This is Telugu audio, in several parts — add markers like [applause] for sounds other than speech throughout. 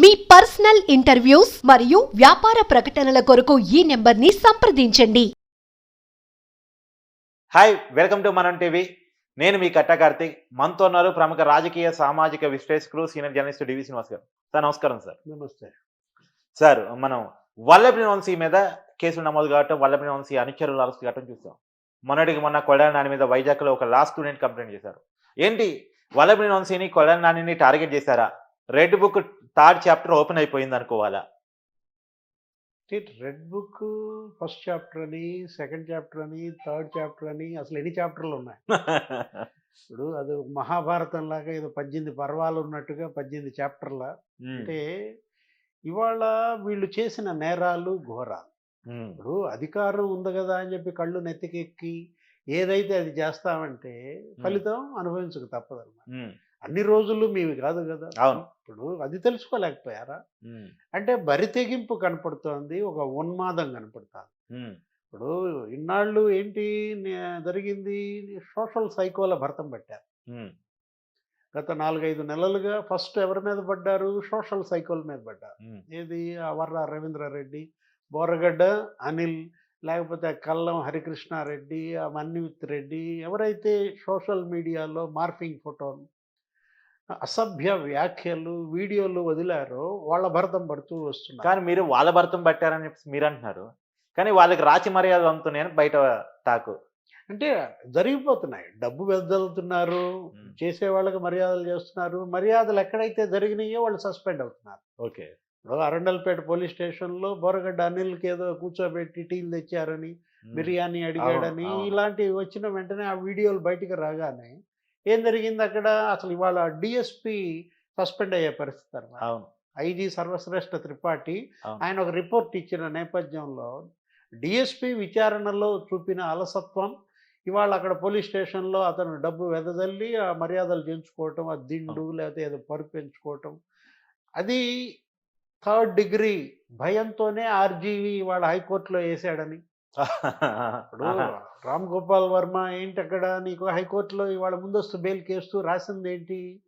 మీ పర్సనల్ ఇంటర్వ్యూస్ మరియు వ్యాపార ప్రకటనల కొరకు ఈ నెంబర్ని సంప్రదించండి. Hi welcome to Manam TV నేను మీ కట్ట కార్తీక్ మనతో ఉన్నారు ప్రముఖ రాజకీయ సామాజిక విశ్లేషకులు సీనియర్ జర్నలిస్ట్ డివి శ్రీనివాస్ గారు. సార్ నమస్కారం సార్. నమస్తే. సార్ మనం వల్లభి వంశీ మీద కేసులు నమోదు కావటం వల్లభి వంశీ అనుచరులు అరెస్ట్ కావటం చూసాం. మొన్నటికి మొన్న కొడాలి నాని మీద వైజాగ్లో ఒక లా స్టూడెంట్ కంప్లైంట్ చేశారు. ఏంటి? వల్లభి వంశీని కొడాలి నానిని టార్గెట్ చేశారా? Red book third chapter open అయిపోయింది అనుకోవాలా? రెడ్ బుక్ ఫస్ట్ చాప్టర్ అని సెకండ్ చాప్టర్ అని థర్డ్ చాప్టర్ అని అసలు ఎన్ని చాప్టర్లు ఉన్నాయి? [laughs] ఇప్పుడు అది మహాభారతం లాగా ఏదో పద్దెనిమిది పర్వాలు ఉన్నట్టుగా పద్దెనిమిది చాప్టర్ల అంటే ఇవాళ వీళ్ళు చేసిన నేరాలు ఘోరాలు. ఇప్పుడు అధికారం ఉంది కదా అని చెప్పి కళ్ళు నెత్తికెక్కి ఏదైతే అది చేస్తామంటే ఫలితం అనుభవించక తప్పదన్నమాట. అన్ని రోజులు మీవి కాదు కదా. అవును. ఇప్పుడు అది తెలుసుకోలేకపోయారా? అంటే బరి తెగింపు కనపడుతోంది ఒక ఉన్మాదం కనపడుతుంది. ఇప్పుడు ఇన్నాళ్ళు ఏంటి జరిగింది? సోషల్ సైకోల భర్తం పట్టారు. గత నాలుగైదు నెలలుగా ఫస్ట్ ఎవరి మీద పడ్డారు? సోషల్ సైకోల మీద పడ్డారు. ఏది? వర్ర రవీంద్రారెడ్డి బోరగడ్డ అనిల్ లేకపోతే కల్లం హరికృష్ణారెడ్డి ఆ మన్విత్ రెడ్డి ఎవరైతే సోషల్ మీడియాలో మార్ఫింగ్ ఫోటోలు అసభ్య వ్యాఖ్యలు వీడియోలు వదిలారో వాళ్ళ భరతం పడుతూ వస్తున్నారు. కానీ మీరు వాళ్ళ భర్తం పట్టారని చెప్పి మీరు అంటున్నారు కానీ వాళ్ళకి రాచి మర్యాద అందుతున్నాయని బయట టాకు. అంటే జరిగిపోతున్నాయి. డబ్బు వెదజల్లుతున్నారు మ్మ్. చేసే వాళ్ళకి మర్యాదలు చేస్తున్నారు. మర్యాదలు ఎక్కడైతే జరిగినాయో వాళ్ళు సస్పెండ్ అవుతున్నారు. ఓకే. ఇప్పుడు అరండల్పేట పోలీస్ స్టేషన్లో బోరగడ్డ అనిల్కి ఏదో కూర్చోబెట్టి టీలు తెచ్చారని బిర్యానీ అడిగాడని. ఇలాంటివి వచ్చిన వెంటనే ఆ వీడియోలు బయటికి రాగానే ఏం జరిగింది అక్కడ? అసలు ఇవాళ డిఎస్పి సస్పెండ్ అయ్యే పరిస్థితి అన్నమాట. అవును. ఐజీ సర్వశ్రేష్ఠ త్రిపాఠి. ఆయన ఒక రిపోర్ట్ ఇచ్చిన నేపథ్యంలో డిఎస్పి విచారణలో చూపిన అలసత్వం ఇవాళ అక్కడ పోలీస్ స్టేషన్లో అతను డబ్బు వెదజల్లి ఆ మర్యాదలు చేయించుకోవటం ఆ దిండు లేకపోతే ఏదో పరుపు పెంచుకోవటం. అది థర్డ్ డిగ్రీ భయంతోనే ఆర్జీవి వాళ్ళ హైకోర్టులో వేసాడని ఇప్పుడు. రామ్ గోపాల్ వర్మ ఏంటి అక్కడ నీకు హైకోర్టులో ఇవాళ ముందస్తు బెయిల్ కేసు రాసింది ఏంటి.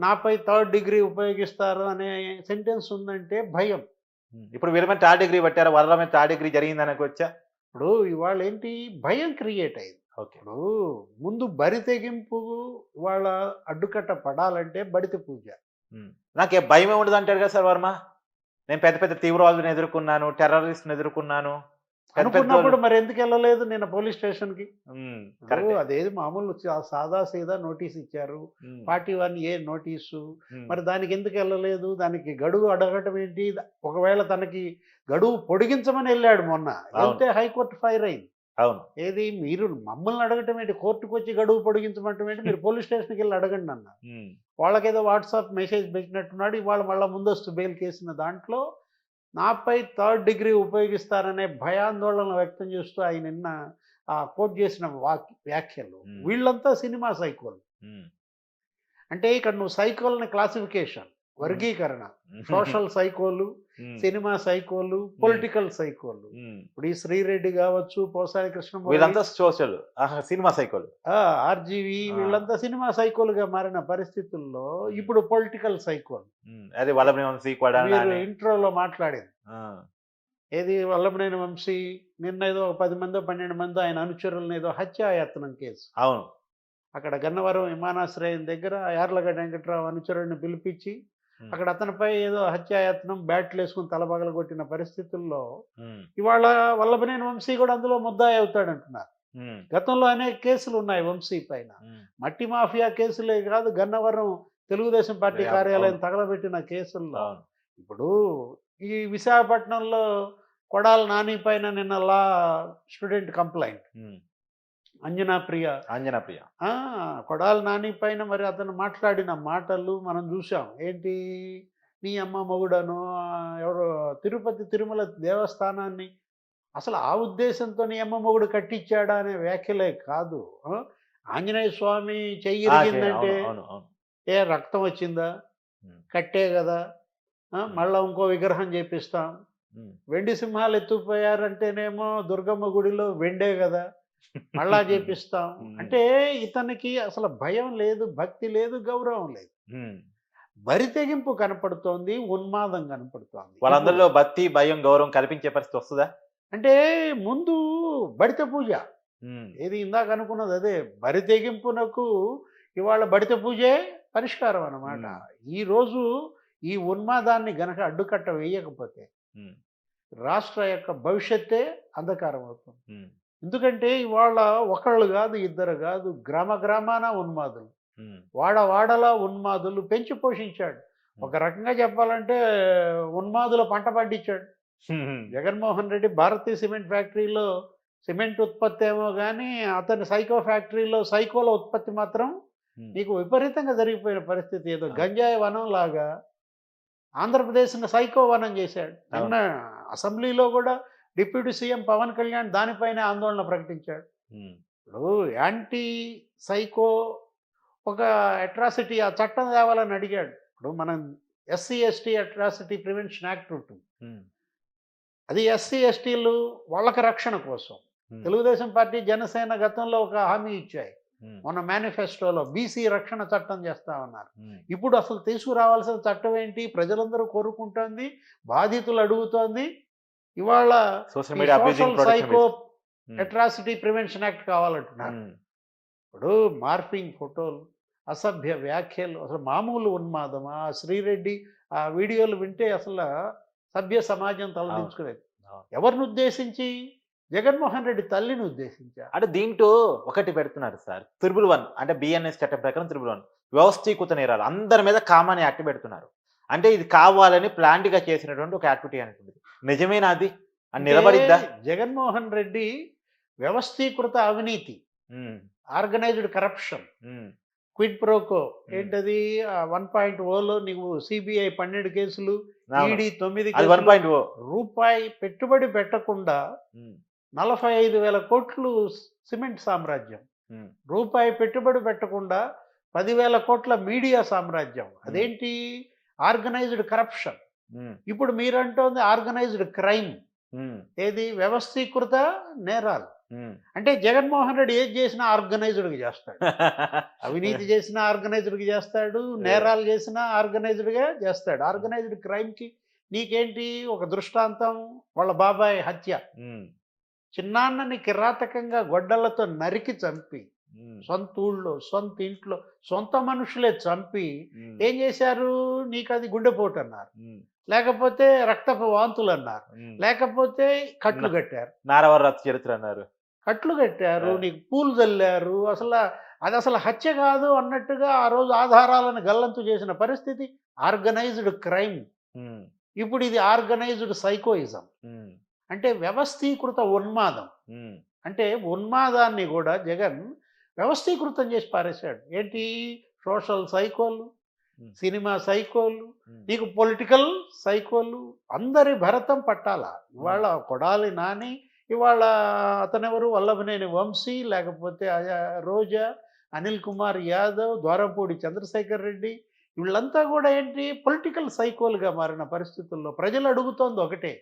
నాపై థర్డ్ డిగ్రీ ఉపయోగిస్తారు అనే సెంటెన్స్ ఉందంటే భయం. ఇప్పుడు వీరి మీద థర్డ్ డిగ్రీ పట్టారు? వాళ్ళ మీద థర్డ్ డిగ్రీ జరిగింది అనుకోవచ్చా? ఇప్పుడు ఇవాళ ఏంటి? భయం క్రియేట్ అయింది. ఓకే. ఇప్పుడు ముందు బరి తెగింపు వాళ్ళ అడ్డుకట్ట పడాలంటే బడిత పూజ. నాకు ఏ భయం ఉండదు అంటారు కదా సార్ వర్మ. నేను పెద్ద పెద్ద తీవ్రవాదులను ఎదుర్కొన్నాను టెర్రరిస్ట్ని ఎదుర్కొన్నాను. అనుకున్నప్పుడు మరి ఎందుకు వెళ్ళలేదు నేను పోలీస్ ఇప్పుడు కరెక్టే. అదేది మామూలు సాదా సీదా నోటీస్ ఇచ్చారు. Forty one A notice. మరి దానికి ఎందుకు వెళ్ళలేదు? దానికి గడువు అడగటం ఏంటి? ఒకవేళ తనకి గడువు పొడిగించమని వెళ్ళాడు మొన్న. వెళ్తే హైకోర్టు ఫైర్ అయింది. అవును. ఏది? మీరు మమ్మల్ని అడగటం ఏంటి? కోర్టుకు వచ్చి గడువు పొడిగించమంటం ఏంటి? మీరు పోలీస్ స్టేషన్కి వెళ్ళి అడగండి అన్న వాళ్ళకేదో వాట్సాప్ మెసేజ్ పెట్టినట్టున్నాడు. ఇవాళ మళ్ళీ ముందస్తు బెయిల్ కేసిన దాంట్లో నాపై థర్డ్ డిగ్రీ ఉపయోగిస్తారనే భయాందోళన వ్యక్తం చేస్తూ ఆయన నిన్న ఆ కోట్ చేసిన వాక్ వ్యాఖ్యలు. వీళ్ళంతా సినిమా సైకోల్. అంటే ఇక్కడ నువ్వు సైకోల్ని క్లాసిఫికేషన్ వర్గీకరణ. సోషల్ సైకోలు సినిమా సైకోలు పొలిటికల్ సైకోలు. ఇప్పుడు ఈ శ్రీరెడ్డి కావచ్చు పోసాని వీళ్ళంతా సోషల్ సినిమా సైకోల్. ఆర్జీవి. వీళ్ళంతా సినిమా సైకోలుగా మారిన పరిస్థితుల్లో ఇప్పుడు పొలిటికల్ సైకోల్. అదే వల్లభని వంశీ కూడా ఇంట్రోలో మాట్లాడింది. ఏది వల్లభనేని వంశీ? నిన్న ఏదో ఒక పది మందో పన్నెండు మందో ఆయన అనుచరులను ఏదో హత్యాయత్నం కేసు. అవును. అక్కడ గన్నవరం విమానాశ్రయం దగ్గర యార్లగడ్డ వెంకట్రావు అనుచరుడిని పిలిపించి అక్కడ అతనిపై ఏదో హత్యాయత్నం బ్యాట్లు వేసుకుని తలబగలు కొట్టిన పరిస్థితుల్లో ఇవాళ వల్లభనేని వంశీ కూడా అందులో ముద్దాయి అవుతాడంటున్నారు. గతంలో అనేక కేసులు ఉన్నాయి వంశీ పైన. మట్టి మాఫియా కేసులే కాదు గన్నవరం తెలుగుదేశం పార్టీ. కార్యాలయం తగలబెట్టిన కేసుల్లో ఇప్పుడు ఈ విశాఖపట్నంలో కొడాల నాని పైన నిన్న లా స్టూడెంట్ కంప్లైంట్. ఉమ్, అంజనా ప్రియ అంజనా ప్రియ ఆ, కొడాల నాని పైన మరి అతను మాట్లాడిన మాటలు మనం చూసాం ఏంటి? నీ అమ్మ మొగుడను ఎవరో తిరుపతి తిరుమల దేవస్థానాన్ని. అసలు ఆ ఉద్దేశంతో నీ అమ్మ మొగుడు కట్టించాడా అనే వ్యాఖ్యలే కాదు? ఆంజనేయ స్వామి చెయ్యి ఆ, ఇరిగిందంటే అవును అవును అవును. ఏ రక్తం వచ్చిందా? కట్టే కదా. మళ్ళా ఇంకో విగ్రహం చేపిస్తాం. వెండి సింహాలు ఎత్తుకుపోయారంటేనేమో దుర్గమ్మ గుడిలో వెండే కదా. మళ్ళా [laughs] చేపిస్తాం. అంటే ఇతనికి అసలు భయం లేదు భక్తి లేదు గౌరవం లేదు. బరి తెగింపు కనపడుతోంది ఉన్మాదం కనపడుతోంది. వాళ్ళందరిలో భక్తి భయం గౌరవం కల్పించే పరిస్థితి వస్తుందా? అంటే ముందు బడిత పూజ. ఏది ఇందాక అనుకున్నది అదే. బరి తెగింపునకు ఇవాళ బడిత పూజే పరిష్కారం అన్నమాట. ఈ రోజు ఈ ఉన్మాదాన్ని గనక అడ్డుకట్ట వేయకపోతే రాష్ట్ర యొక్క భవిష్యత్తే అంధకారం అవుతుంది. ఎందుకంటే ఇవాళ ఒకళ్ళు కాదు ఇద్దరు కాదు గ్రామ గ్రామాన ఉన్మాదులు. వాడ వాడలా ఉన్మాదులు పెంచి పోషించాడు. ఒక రకంగా చెప్పాలంటే ఉన్మాదుల పంట పండించాడు. జగన్మోహన్ రెడ్డి భారతీయ సిమెంట్ ఫ్యాక్టరీలో సిమెంట్ ఉత్పత్తి ఏమో కానీ అతని సైకో ఫ్యాక్టరీలో సైకోల ఉత్పత్తి మాత్రం. నీకు విపరీతంగా జరిగిపోయిన పరిస్థితి. ఏదో. గంజాయి వనం లాగా ఆంధ్రప్రదేశ్ని సైకో వనం చేశాడు. నిన్న అసెంబ్లీలో కూడా డిప్యూటీ సీఎం పవన్ కళ్యాణ్ దానిపైన ఆందోళన ప్రకటించాడు. ఇప్పుడు యాంటీ సైకో ఒక అట్రాసిటీ ఆ చట్టం తేవాలని అడిగాడు. ఇప్పుడు మనం SC ST atrocity prevention act ఉంటుంది. అది ఎస్సీ ఎస్టీలు వాళ్ళకి రక్షణ కోసం. తెలుగుదేశం పార్టీ జనసేన గతంలో ఒక హామీ ఇచ్చాయి. ఉమ్, మన మేనిఫెస్టోలో బీసీ రక్షణ చట్టం చేస్తామన్నారు ఇప్పుడు అసలు తీసుకురావాల్సిన చట్టం ఏంటి? ప్రజలందరూ కోరుకుంటోంది బాధితులు అడుగుతోంది ఇవాళ social media psycho atrocity prevention act కావాలంటున్నారు. ఇప్పుడు మార్పింగ్ ఫోటోలు అసభ్య వ్యాఖ్యలు అసలు మామూలు ఉన్మాదమా? ఆ శ్రీరెడ్డి ఆ వీడియోలు వింటే అసలు సభ్య సమాజం తలదించుకునేది. ఎవరిని ఉద్దేశించి? జగన్మోహన్ రెడ్డి తల్లిని ఉద్దేశించా? అంటే దీంట్లో ఒకటి పెడుతున్నారు సార్. త్రిబుల్ వన్ అంటే బిఎన్ఎస్ చట్టం ప్రకారం త్రిబుల్ వన్. వ్యవస్థీకృత నేరాలు. అందరి మీద కామన్ యాక్ట్ పెడుతున్నారు. అంటే ఇది కావాలని planned గా చేసినటువంటి ఒక యాక్టివిటీ అనుకుంటుంది నిజమేనా అది అని నిలబడిద్దా? జగన్మోహన్ రెడ్డి వ్యవస్థీకృత అవినీతి. Organised corruption. Quid pro quo. ఏంటది? వన్ పాయింట్ ఓలో నీకు సిబిఐ పన్నెండు కేసులు. ఈడీ తొమ్మిది వన్. పాయింట్ ఓ. రూపాయి పెట్టుబడి పెట్టకుండా నలభై ఐదు వేల కోట్లు సిమెంట్ సామ్రాజ్యం. రూపాయి పెట్టుబడి పెట్టకుండా పదివేల కోట్ల మీడియా సామ్రాజ్యం. అదేంటి? Organised corruption. ఇప్పుడు మీరంటోంది ఆర్గనైజ్డ్ క్రైమ్. ఏది? వ్యవస్థీకృత నేరాలు. అంటే జగన్మోహన్ రెడ్డి ఏది చేసినా ఆర్గనైజ్డ్గా చేస్తాడు. [laughs] అవినీతి చేసినా ఆర్గనైజ్డ్గా చేస్తాడు. నేరాలు చేసినా ఆర్గనైజ్డ్గా చేస్తాడు. ఆర్గనైజ్డ్ క్రైమ్కి నీకేంటి? ఒక దృష్టాంతం వాళ్ళ బాబాయ్ హత్య. చిన్నాన్నని కిరాతకంగా గొడ్డలతో నరికి చంపి సొంత ఊళ్ళో సొంత ఇంట్లో సొంత మనుషులే చంపి ఏం చేశారు? నీకు అది గుండెపోటు అన్నారు. లేకపోతే రక్తపు వాంతులు అన్నారు. లేకపోతే కట్లు కట్టారు. నారవర చరిత్ర అన్నారు. కట్లు కట్టారు. నీకు పూలు చల్లారు అసలు అది అసలు హత్య కాదు అన్నట్టుగా ఆ రోజు ఆధారాలను గల్లంతు చేసిన పరిస్థితి ఆర్గనైజ్డ్ క్రైమ్. ఇప్పుడు ఇది ఆర్గనైజ్డ్ సైకోయిజం. అంటే వ్యవస్థీకృత ఉన్మాదం. అంటే ఉన్మాదాన్ని కూడా జగన్ వ్యవస్థీకృతం చేసి పారేశాడు. ఏంటి? సోషల్ సైకోలు. సినిమా సైకోలు నీకు పొలిటికల్ సైకోలు అందరి భరతం పట్టాల. ఇవాళ కొడాలి నాని ఇవాళ అతనెవరు? వల్లభనేని వంశీ లేకపోతే రోజా అనిల్ కుమార్ యాదవ్ ద్వారంపూడి చంద్రశేఖర్ రెడ్డి. వీళ్ళంతా కూడా ఏంటి? పొలిటికల్ సైకోలుగా మారిన పరిస్థితుల్లో ప్రజలు అడుగుతోంది ఒకటే.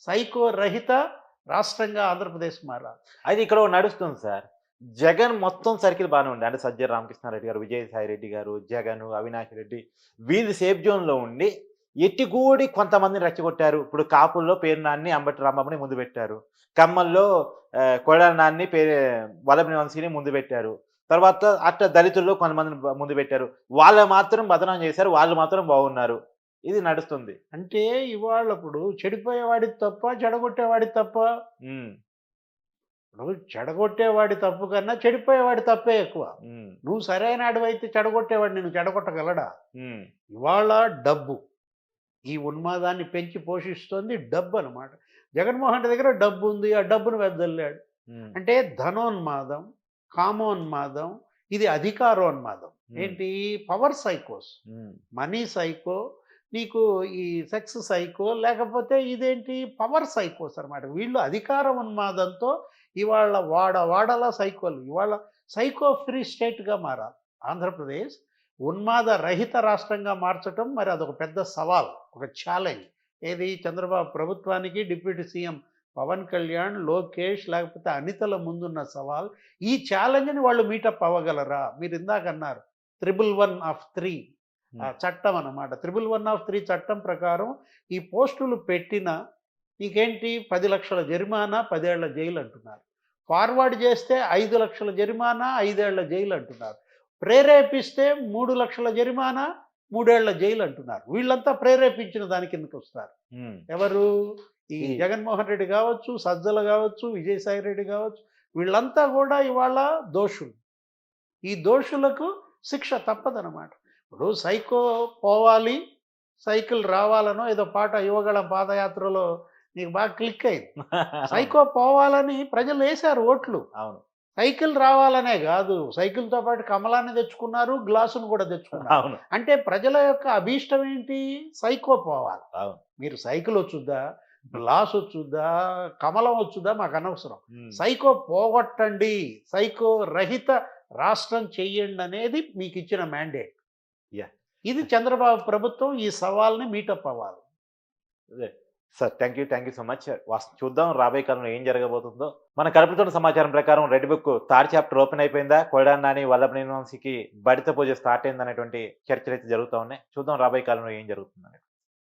సైకో రహిత రాష్ట్రంగా ఆంధ్రప్రదేశ్ మారాలి. అది ఇక్కడ నడుస్తుంది సార్. జగన్ మొత్తం సర్కిల్ బాగానే ఉండే. అంటే సజ్జల రామకృష్ణారెడ్డి గారు విజయసాయి రెడ్డి గారు జగన్ అవినాష్ రెడ్డి వీళ్ళు సేఫ్ జోన్లో ఉండి ఎట్టిగూడి కొంతమందిని రెచ్చగొట్టారు. ఇప్పుడు కాపుల్లో పేరు నాన్ని అంబటి రాంబాబుని ముందు పెట్టారు. కమ్మల్లో కొడాలి నాన్ని పే వల్లభని వంశీని ముందు పెట్టారు. తర్వాత అట్ట దళితుల్లో కొంతమందిని ముందు పెట్టారు. వాళ్ళు మాత్రం బదనాం చేశారు. వాళ్ళు మాత్రం బాగున్నారు. ఇది నడుస్తుంది. అంటే ఇవాళ ఇప్పుడు చెడిపోయేవాడి తప్ప చెడగొట్టేవాడి తప్ప నువ్వు చెడగొట్టేవాడి తప్పు కన్నా చెడిపోయేవాడి తప్పే ఎక్కువ. నువ్వు సరైన అడవైతే చెడగొట్టేవాడు నేను చెడగొట్టగలడా? ఇవాళ డబ్బు. ఈ ఉన్మాదాన్ని పెంచి పోషిస్తోంది డబ్బు అనమాట జగన్మోహన్ రెడ్డి దగ్గర డబ్బు ఉంది ఆ డబ్బును వెద్దల్లాడు ఉమ్, అంటే ధనోన్మాదం కామోన్మాదం ఇది అధికారోన్మాదం. ఏంటి? పవర్ సైకోస్. మనీ సైకో నీకు ఈ సెక్స్ సైకో లేకపోతే ఇదేంటి? పవర్ సైకోస్ అన్నమాట. వీళ్ళు అధికార ఉన్మాదంతో ఇవాళ వాడ వాడల సైకోలు ఇవాళ సైకో ఫ్రీ స్టేట్గా మారాలి. ఆంధ్రప్రదేశ్ ఉన్మాద రహిత రాష్ట్రంగా మార్చటం మరి అదొక పెద్ద సవాల్ ఒక ఛాలెంజ్ ఏది? చంద్రబాబు ప్రభుత్వానికి డిప్యూటీ సీఎం పవన్ కళ్యాణ్ లోకేష్ లేకపోతే అనితల ముందున్న సవాల్. ఈ ఛాలెంజ్ని వాళ్ళు మీటప్ అవ్వగలరా? మీరు ఇందాక అన్నారు త్రిబుల్ వన్ ఆఫ్ త్రీ చట్టం అన్నమాట. త్రిబుల్ వన్ ఆఫ్ త్రీ చట్టం ప్రకారం ఈ పోస్టులు పెట్టిన నీకేంటి? పది లక్షల జరిమానా పదేళ్ళ జైలు అంటున్నారు. ఫార్వర్డ్ చేస్తే ఐదు లక్షల జరిమానా ఐదేళ్ళ జైలు అంటున్నారు. ప్రేరేపిస్తే మూడు లక్షల జరిమానా మూడేళ్ళ జైలు అంటున్నారు. వీళ్ళంతా ప్రేరేపించిన దాని కిందకి వస్తారు? ఎవరు? ఈ ఈ- జగన్మోహన్ రెడ్డి కావచ్చు సజ్జల కావచ్చు విజయసాయి రెడ్డి కావచ్చు వీళ్ళంతా కూడా ఇవాళ దోషులు. ఈ దోషులకు శిక్ష తప్పదనమాట ఇప్పుడు సైకో పోవాలి సైకిల్ రావాలనో ఏదో పాట యువగళ పాదయాత్రలో నీకు బాగా క్లిక్ అయింది. [laughs] సైకో పోవాలని ప్రజలు వేశారు ఓట్లు. అవును. సైకిల్ రావాలనే కాదు. సైకిల్తో పాటు కమలాన్ని తెచ్చుకున్నారు గ్లాసును కూడా తెచ్చుకున్నారు. అంటే ప్రజల యొక్క అభీష్టం ఏంటి? సైకో పోవాలి. అవును. మీరు సైకిల్ వచ్చుద్దా? గ్లాస్ వచ్చుద్దా? కమలం వచ్చుద్దా? మాకు అనవసరం. సైకో పోగొట్టండి. సైకో రహిత రాష్ట్రం చెయ్యండి అనేది మీకు ఇచ్చిన మ్యాండేట్. ఇది చంద్రబాబు ప్రభుత్వం ఈ సవాల్ని మీటప్ అవ్వాలి. అదే. Sir thank you thank you so much చూద్దాం రాబోయే కాలంలో ఏం జరగబోతుందో. మన కలుపుతున్న సమాచారం ప్రకారం red book third chapter open అయిపోయిందా? కొడాన్ నాని వల్లభ యూనివర్సిటీకి బడిత పూజ స్టార్ట్ అయిందనేటువంటి చర్చలు అయితే జరుగుతూ ఉన్నాయి. చూద్దాం రాబోయే కాలంలో ఏం జరుగుతుంది